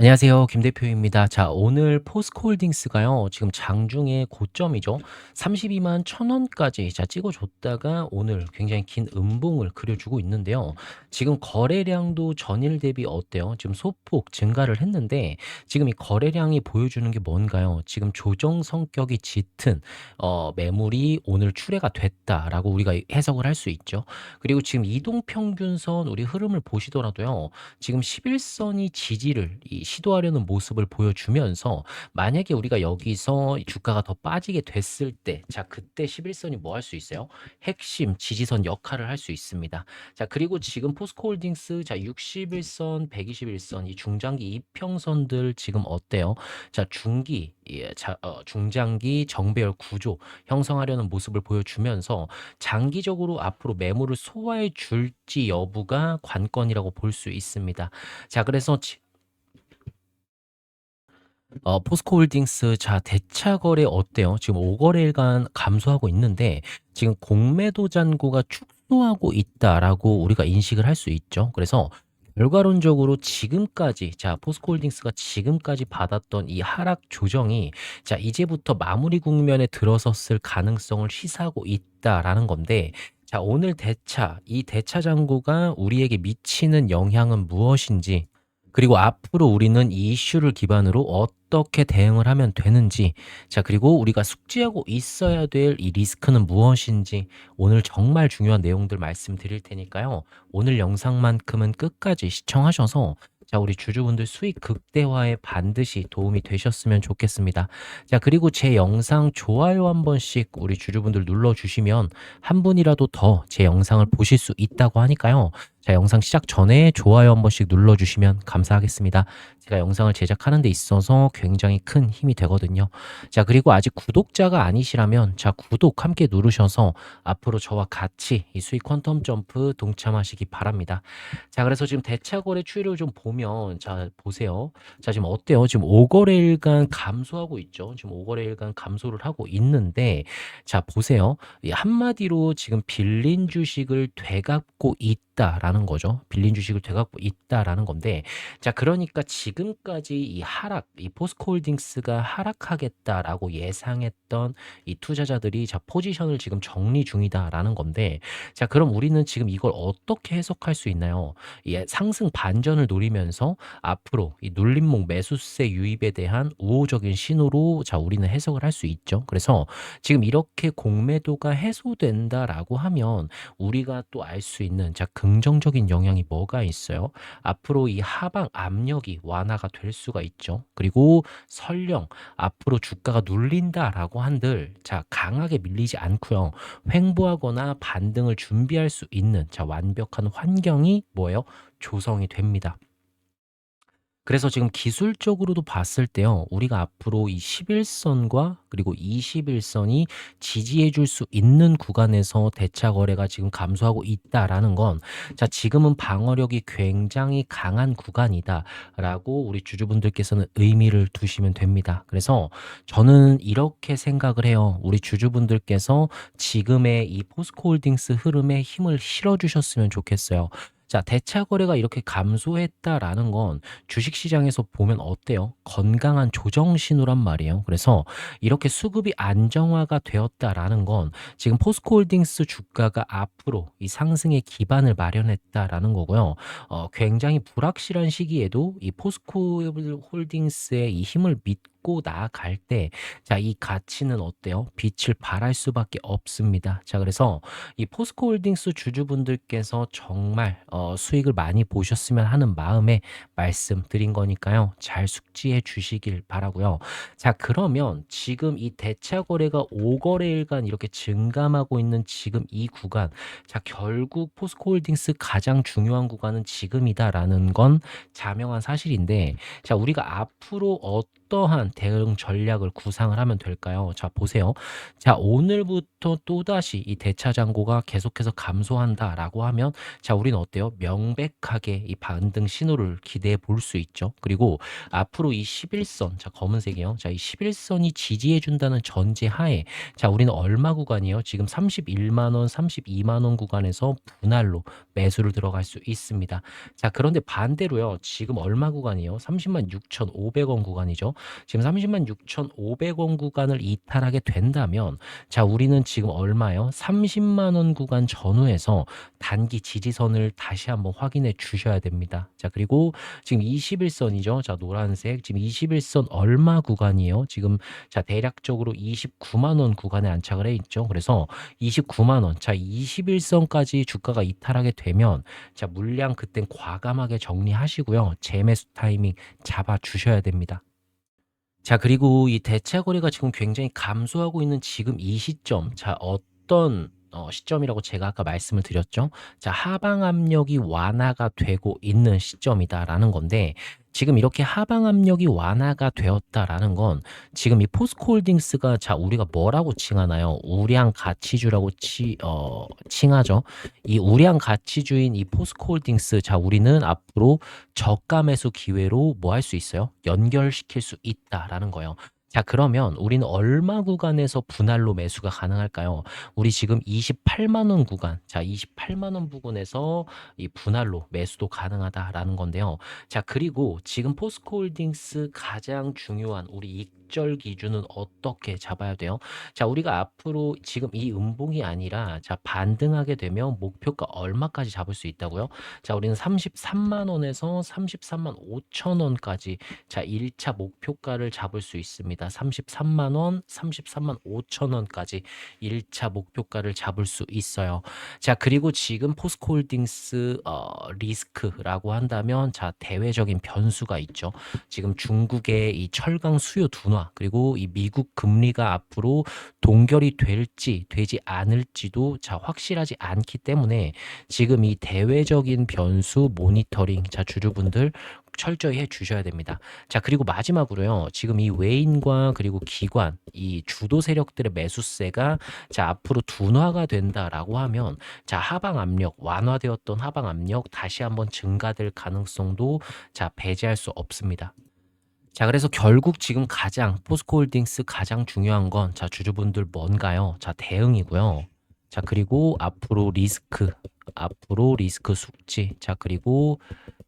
안녕하세요. 김 대표입니다. 자, 오늘 포스코홀딩스가요. 지금 장중에 고점이죠. 32만 1천 원까지 자 찍어 줬다가 오늘 굉장히 긴 음봉을 그려 주고 있는데요. 지금 거래량도 전일 대비 어때요? 지금 소폭 증가를 했는데 지금 이 거래량이 보여주는 게 뭔가요? 지금 조정 성격이 짙은 어, 매물이 오늘 출회가 됐다라고 우리가 해석을 할 수 있죠. 그리고 지금 이동 평균선 우리 흐름을 보시더라도요. 지금 11선이 지지를 이 시도하려는 모습을 보여주면서 만약에 우리가 여기서 주가가 더 빠지게 됐을 때, 자, 그때 11선이 뭐 할 수 있어요? 핵심 지지선 역할을 할 수 있습니다. 자, 그리고 지금 포스코홀딩스, 자, 61선, 121선, 이 중장기 이평선들 지금 어때요? 자, 중기, 예, 자, 어, 중장기 정배열 구조 형성하려는 모습을 보여주면서 장기적으로 앞으로 매물을 소화해 줄지 여부가 관건이라고 볼 수 있습니다. 자, 그래서 지- 어, 포스코홀딩스 자 대차 거래 어때요? 지금 5거래일간 감소하고 있는데 지금 공매도 잔고가 축소하고 있다라고 우리가 인식을 할 수 있죠. 그래서 결과론적으로 지금까지 자 포스코홀딩스가 지금까지 받았던 이 하락 조정이 자 이제부터 마무리 국면에 들어섰을 가능성을 시사하고 있다라는 건데 자 오늘 대차 이 대차 잔고가 우리에게 미치는 영향은 무엇인지 그리고 앞으로 우리는 이 이슈를 기반으로 어떻게 대응을 하면 되는지, 자, 그리고 우리가 숙지하고 있어야 될 이 리스크는 무엇인지 오늘 정말 중요한 내용들 말씀드릴 테니까요. 오늘 영상만큼은 끝까지 시청하셔서 자, 우리 주주분들 수익 극대화에 반드시 도움이 되셨으면 좋겠습니다. 자, 그리고 제 영상 좋아요 한 번씩 우리 주주분들 눌러주시면 한 분이라도 더 제 영상을 보실 수 있다고 하니까요. 자, 영상 시작 전에 좋아요 한 번씩 눌러주시면 감사하겠습니다. 제가 영상을 제작하는 데 있어서 굉장히 큰 힘이 되거든요. 자, 그리고 아직 구독자가 아니시라면 자, 구독 함께 누르셔서 앞으로 저와 같이 이 수익 퀀텀 점프 동참하시기 바랍니다. 자, 그래서 지금 대차 거래 추이를 좀 보면 자, 보세요. 자, 지금 어때요? 지금 5거래일간 감소하고 있죠. 지금 5거래일간 감소를 하고 있는데 자, 보세요. 이 한마디로 지금 빌린 주식을 되갚고 있 다라는 거죠. 빌린 주식을 되갚고 있다라는 건데 자, 그러니까 지금까지 이 하락, 이 포스코홀딩스가 하락하겠다라고 예상했던 이 투자자들이 자, 포지션을 지금 정리 중이다라는 건데 자, 그럼 우리는 지금 이걸 어떻게 해석할 수 있나요? 이 상승 반전을 노리면서 앞으로 이 눌림목 매수세 유입에 대한 우호적인 신호로 자, 우리는 해석을 할 수 있죠. 그래서 지금 이렇게 공매도가 해소된다라고 하면 우리가 또 알 수 있는 자, 긍정적인 영향이 뭐가 있어요? 앞으로 이 하방 압력이 완화가 될 수가 있죠. 그리고 설령 앞으로 주가가 눌린다라고 한들 자 강하게 밀리지 않고요. 횡보하거나 반등을 준비할 수 있는 자 완벽한 환경이 뭐예요? 조성이 됩니다. 그래서 지금 기술적으로도 봤을 때요. 우리가 앞으로 이 11선과 그리고 21선이 지지해 줄 수 있는 구간에서 대차 거래가 지금 감소하고 있다라는 건 자, 지금은 방어력이 굉장히 강한 구간이다라고 우리 주주분들께서는 의미를 두시면 됩니다. 그래서 저는 이렇게 생각을 해요. 우리 주주분들께서 지금의 이 포스코홀딩스 흐름에 힘을 실어 주셨으면 좋겠어요. 자, 대차 거래가 이렇게 감소했다라는 건 주식 시장에서 보면 어때요? 건강한 조정 신호란 말이에요. 그래서 이렇게 수급이 안정화가 되었다라는 건 지금 포스코홀딩스 주가가 앞으로 이 상승의 기반을 마련했다라는 거고요. 어, 굉장히 불확실한 시기에도 이 포스코홀딩스의 이 힘을 믿고 믿고 나아갈 때, 자, 이 가치는 어때요? 빛을 발할 수밖에 없습니다. 자, 그래서 이 포스코 홀딩스 주주분들께서 정말 어, 수익을 많이 보셨으면 하는 마음에 말씀드린 거니까요. 잘 숙지해 주시길 바라고요. 자, 그러면 지금 이 대차 거래가 5거래일간 이렇게 증감하고 있는 지금 이 구간, 자, 결국 포스코 홀딩스 가장 중요한 구간은 지금이다라는 건 자명한 사실인데, 자, 우리가 앞으로 어떤 어떠한 대응 전략을 구상을 하면 될까요? 자, 보세요. 자, 오늘부터 또다시 이 대차 잔고가 계속해서 감소한다라고 하면 자, 우리는 어때요? 명백하게 이 반등 신호를 기대해 볼 수 있죠. 그리고 앞으로 이 11선, 자, 검은색이요. 자, 이 11선이 지지해 준다는 전제 하에 자, 우리는 얼마 구간이에요? 지금 31만 원, 32만 원 구간에서 분할로 매수를 들어갈 수 있습니다. 자, 그런데 반대로요. 지금 얼마 구간이에요? 30만 6,500원 구간이죠. 지금 30만 6,500원 구간을 이탈하게 된다면 자, 우리는 지금 얼마요? 30만 원 구간 전후에서 단기 지지선을 다시 한번 확인해 주셔야 됩니다. 자, 그리고 지금 21선이죠. 자, 노란색. 지금 21선 얼마 구간이에요? 지금 자, 대략적으로 29만 원 구간에 안착을 해 있죠. 그래서 29만 원. 자, 21선까지 주가가 이탈하게 되면 자, 물량 그땐 과감하게 정리하시고요. 재매수 타이밍 잡아 주셔야 됩니다. 자, 그리고 이 대차 거래가 지금 굉장히 감소하고 있는 지금 이 시점. 자, 어떤 어, 시점이라고 제가 아까 말씀을 드렸죠. 자, 하방 압력이 완화가 되고 있는 시점이다라는 건데 지금 이렇게 하방 압력이 완화가 되었다라는 건 지금 이 포스코홀딩스가 자 우리가 뭐라고 칭하나요? 우량 가치주라고 치, 어, 칭하죠. 이 우량 가치주인 이 포스코홀딩스 자 우리는 앞으로 저가 매수 기회로 뭐 할 수 있어요? 연결시킬 수 있다라는 거예요. 자, 그러면 우리는 얼마 구간에서 분할로 매수가 가능할까요? 우리 지금 28만 원 구간, 자, 28만 원 부근에서 이 분할로 매수도 가능하다라는 건데요. 자, 그리고 지금 포스코홀딩스 가장 중요한 우리 익절 기준은 어떻게 잡아야 돼요? 자, 우리가 앞으로 지금 이 음봉이 아니라 자, 반등하게 되면 목표가 얼마까지 잡을 수 있다고요? 자, 우리는 33만 원에서 33만 5천 원까지 자, 1차 목표가를 잡을 수 있습니다. 33만 원, 33만 5천 원까지 1차 목표가를 잡을 수 있어요. 자, 그리고 지금 포스코홀딩스 어, 리스크라고 한다면 자, 대외적인 변수가 있죠. 지금 중국의 이 철강 수요 둔화 그리고 이 미국 금리가 앞으로 동결이 될지 되지 않을지도 자, 확실하지 않기 때문에 지금 이 대외적인 변수 모니터링 자, 주주분들 철저히 해 주셔야 됩니다. 자, 그리고 마지막으로요. 지금 이 외인과 그리고 기관, 이 주도 세력들의 매수세가 자, 앞으로 둔화가 된다라고 하면 자, 하방 압력, 완화되었던 하방 압력 다시 한번 증가될 가능성도 자, 배제할 수 없습니다. 자, 그래서 결국 지금 가장 포스코홀딩스 가장 중요한 건 자, 주주분들 뭔가요? 자, 대응이고요. 자, 그리고 앞으로 리스크, 앞으로 리스크 숙지. 자, 그리고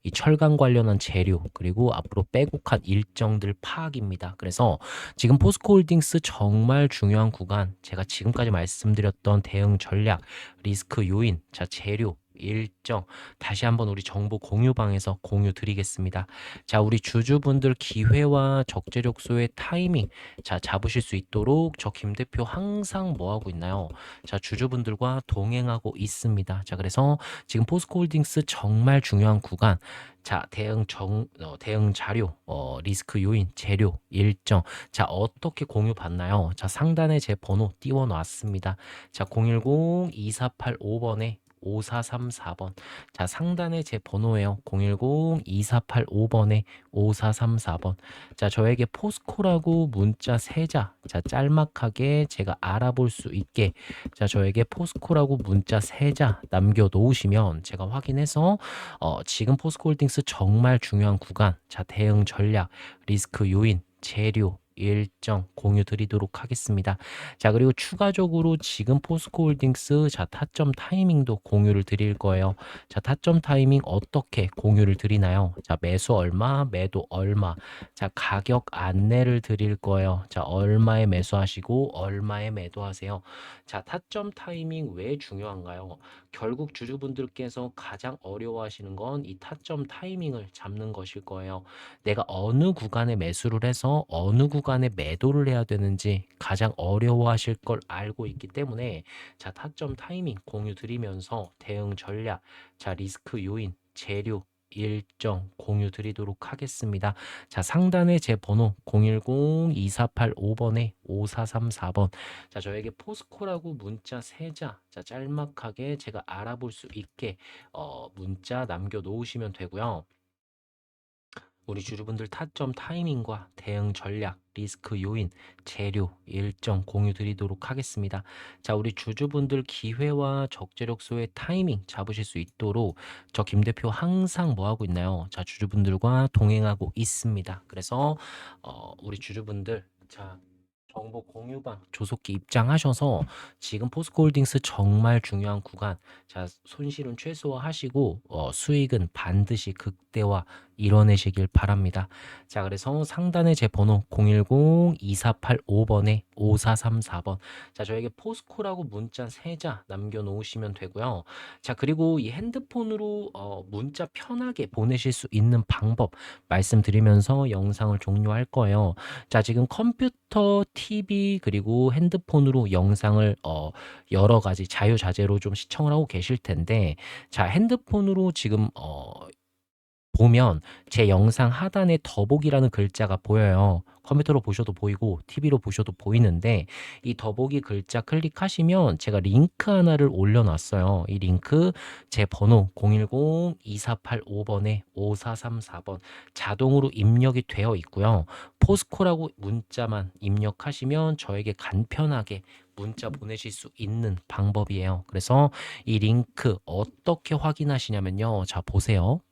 이 철강 관련한 재료 그리고 앞으로 빼곡한 일정들 파악입니다. 그래서 지금 포스코홀딩스 정말 중요한 구간 제가 지금까지 말씀드렸던 대응 전략, 리스크 요인, 자 재료 일정 다시 한번 우리 정보 공유방에서 공유 드리겠습니다. 자, 우리 주주분들 기회와 적재력소의 타이밍 자, 잡으실 수 있도록 저 김 대표 항상 뭐 하고 있나요? 자, 주주분들과 동행하고 있습니다. 자, 그래서 지금 포스코홀딩스 정말 중요한 구간 자, 대응 정, 어, 대응 자료, 어, 리스크 요인, 재료, 일정. 자, 어떻게 공유 받나요? 자, 상단에 제 번호 띄워 놨습니다. 자, 010-2485번에 5434번. 자, 상단에 제 번호예요. 010-2485번에 5434번. 자, 저에게 포스코라고 문자 세자 자, 짤막하게 제가 알아볼 수 있게 자, 저에게 포스코라고 문자 세자 남겨 놓으시면 제가 확인해서 어, 지금 포스코 홀딩스 정말 중요한 구간. 자, 대응 전략, 리스크 요인, 재료, 일정 공유 드리도록 하겠습니다. 자, 그리고 추가적으로 지금 포스코 홀딩스 자, 타점 타이밍도 공유를 드릴 거예요. 자, 타점 타이밍 어떻게 공유를 드리나요? 자, 매수 얼마, 매도 얼마. 자, 가격 안내를 드릴 거예요. 자, 얼마에 매수하시고 얼마에 매도하세요. 자, 타점 타이밍 왜 중요한가요? 결국 주주분들께서 가장 어려워하시는 건 이 타점 타이밍을 잡는 것일 거예요. 내가 어느 구간에 매수를 해서 어느 구간 에 매도를 해야 되는지 가장 어려워하실 걸 알고 있기 때문에 자 타점 타이밍 공유 드리면서 대응 전략, 자 리스크 요인, 재료 일정 공유 드리도록 하겠습니다. 자, 상단에 제 번호 010-2485번에 5434번. 자, 저에게 포스코라고 문자 세자 자, 짤막하게 제가 알아볼 수 있게 어, 문자 남겨 놓으시면 되고요. 우리 주주분들 타점 타이밍과 대응 전략, 리스크 요인, 재료, 일정 공유 드리도록 하겠습니다. 자, 우리 주주분들 기회와 적재력소의 타이밍 잡으실 수 있도록 저 김 대표 항상 뭐 하고 있나요? 자, 주주분들과 동행하고 있습니다. 그래서 어, 우리 주주분들 자, 정보 공유방 조속히 입장하셔서 지금 포스코홀딩스 정말 중요한 구간 자 손실은 최소화하시고 어, 수익은 반드시 극대화 이뤄내시길 바랍니다. 자 그래서 상단에 제 번호 010-2485번에 5434번 자 저에게 포스코라고 문자 3자 남겨놓으시면 되고요. 자 그리고 이 핸드폰으로 어, 문자 편하게 보내실 수 있는 방법 말씀드리면서 영상을 종료할 거예요. 자 지금 컴퓨터, TV 그리고 핸드폰으로 영상을 어, 여러 가지 자유자재로 좀 시청을 하고 계실 텐데 자 핸드폰으로 지금 어, 보면 제 영상 하단에 더보기라는 글자가 보여요. 컴퓨터로 보셔도 보이고 TV로 보셔도 보이는데 이 더보기 글자 클릭하시면 제가 링크 하나를 올려놨어요. 이 링크 제 번호 010-2485번에 5434번 자동으로 입력이 되어 있고요. 포스코라고 문자만 입력하시면 저에게 간편하게 문자 보내실 수 있는 방법이에요. 그래서 이 링크 어떻게 확인하시냐면요. 자, 보세요.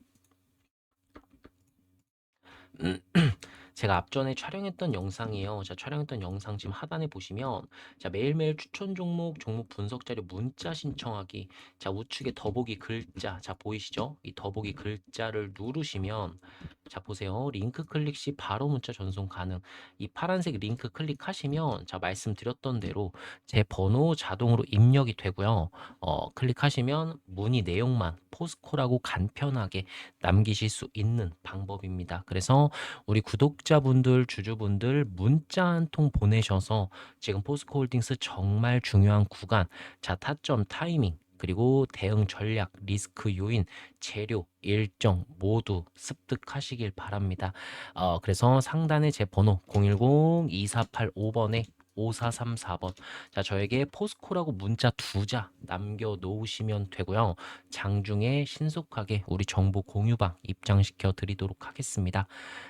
嗯。제가 앞전에 촬영했던 영상이에요. 자, 촬영했던 영상 지금 하단에 보시면 자, 매일매일 추천 종목, 종목 분석 자료 문자 신청하기. 자, 우측에 더보기 글자. 자, 보이시죠? 이 더보기 글자를 누르시면 자, 보세요. 링크 클릭 시 바로 문자 전송 가능. 이 파란색 링크 클릭하시면 자, 말씀드렸던 대로 제 번호 자동으로 입력이 되고요. 어, 클릭하시면 문의 내용만 포스코라고 간편하게 남기실 수 있는 방법입니다. 그래서 우리 구독자분들, 주주분들 문자 한 통 보내셔서 지금 포스코 홀딩스 정말 중요한 구간, 자, 타점 타이밍, 그리고 대응 전략, 리스크 요인, 재료, 일정 모두 습득하시길 바랍니다. 어, 그래서 상단에 제 번호 010-2485번에 5434번. 자, 저에게 포스코라고 문자 두 자 남겨 놓으시면 되고요. 장중에 신속하게 우리 정보 공유방 입장시켜 드리도록 하겠습니다.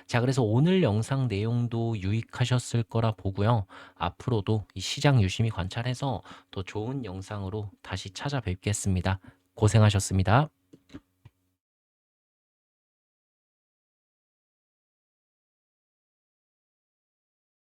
자, 그래서 오늘 영상 내용도 유익하셨을 거라 보고요. 앞으로도 이 시장 유심히 관찰해서 더 좋은 영상으로 다시 찾아뵙겠습니다. 고생하셨습니다.